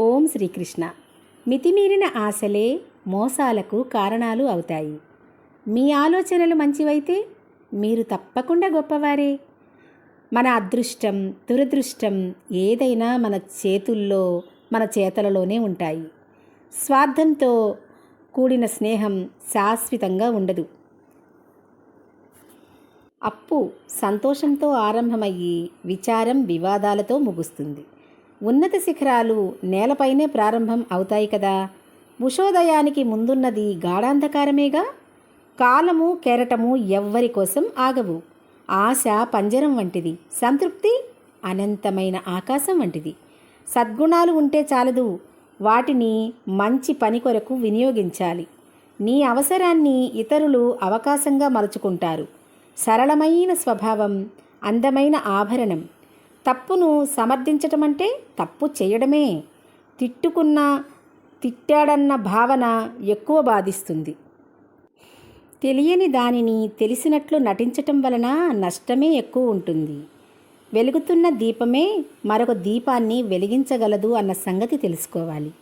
ఓం శ్రీకృష్ణ. మితిమీరిన ఆశలే మోసాలకు కారణాలు అవుతాయి. మీ ఆలోచనలు మంచివైతే మీరు తప్పకుండా గొప్పవారే. మన అదృష్టం దురదృష్టం ఏదైనా మన చేతుల్లో మన చేతలలోనే ఉంటాయి. స్వార్థంతో కూడిన స్నేహం శాశ్వతంగా ఉండదు. అప్పు సంతోషంతో ఆరంభమయ్యి విచారం వివాదాలతో ముగుస్తుంది. ఉన్నత శిఖరాలు నేలపైనే ప్రారంభం అవుతాయి కదా. ఉషోదయానికి ముందున్నది గాఢాంధకారమేగా? కాలము కెరటము ఎవ్వరి కోసం ఆగవు. ఆశ పంజరం వంటిది. సంతృప్తి అనంతమైన ఆకాశం వంటిది. సద్గుణాలు ఉంటే చాలదు. వాటిని మంచి పని కొరకు వినియోగించాలి. నీ అవసరాన్ని ఇతరులు అవకాశంగా మలుచుకుంటారు. సరళమైన స్వభావం అందమైన ఆభరణం. తప్పును సమర్థించటం అంటే తప్పు చేయడమే. తిట్టుకున్న తిట్టాడన్న భావన ఎక్కువ బాధిస్తుంది. తెలియని దానిని తెలిసినట్లు నటించటం వలన నష్టమే ఎక్కువ ఉంటుంది. వెలుగుతున్న దీపమే మరొక దీపాన్ని వెలిగించగలదు అన్న సంగతి తెలుసుకోవాలి.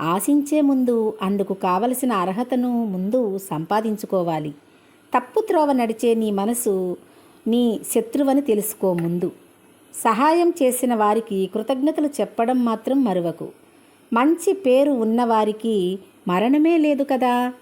ఆశించే ముందు అందుకు కావలసిన అర్హతను ముందు సంపాదించుకోవాలి. తప్పు త్రోవ నడిచే నీ మనసు నీ శత్రువని తెలుసుకో ముందు. సహాయం చేసిన వారికి కృతజ్ఞతలు చెప్పడం మాత్రం మరువకు. మంచి పేరు ఉన్నవారికి మరణమే లేదు కదా?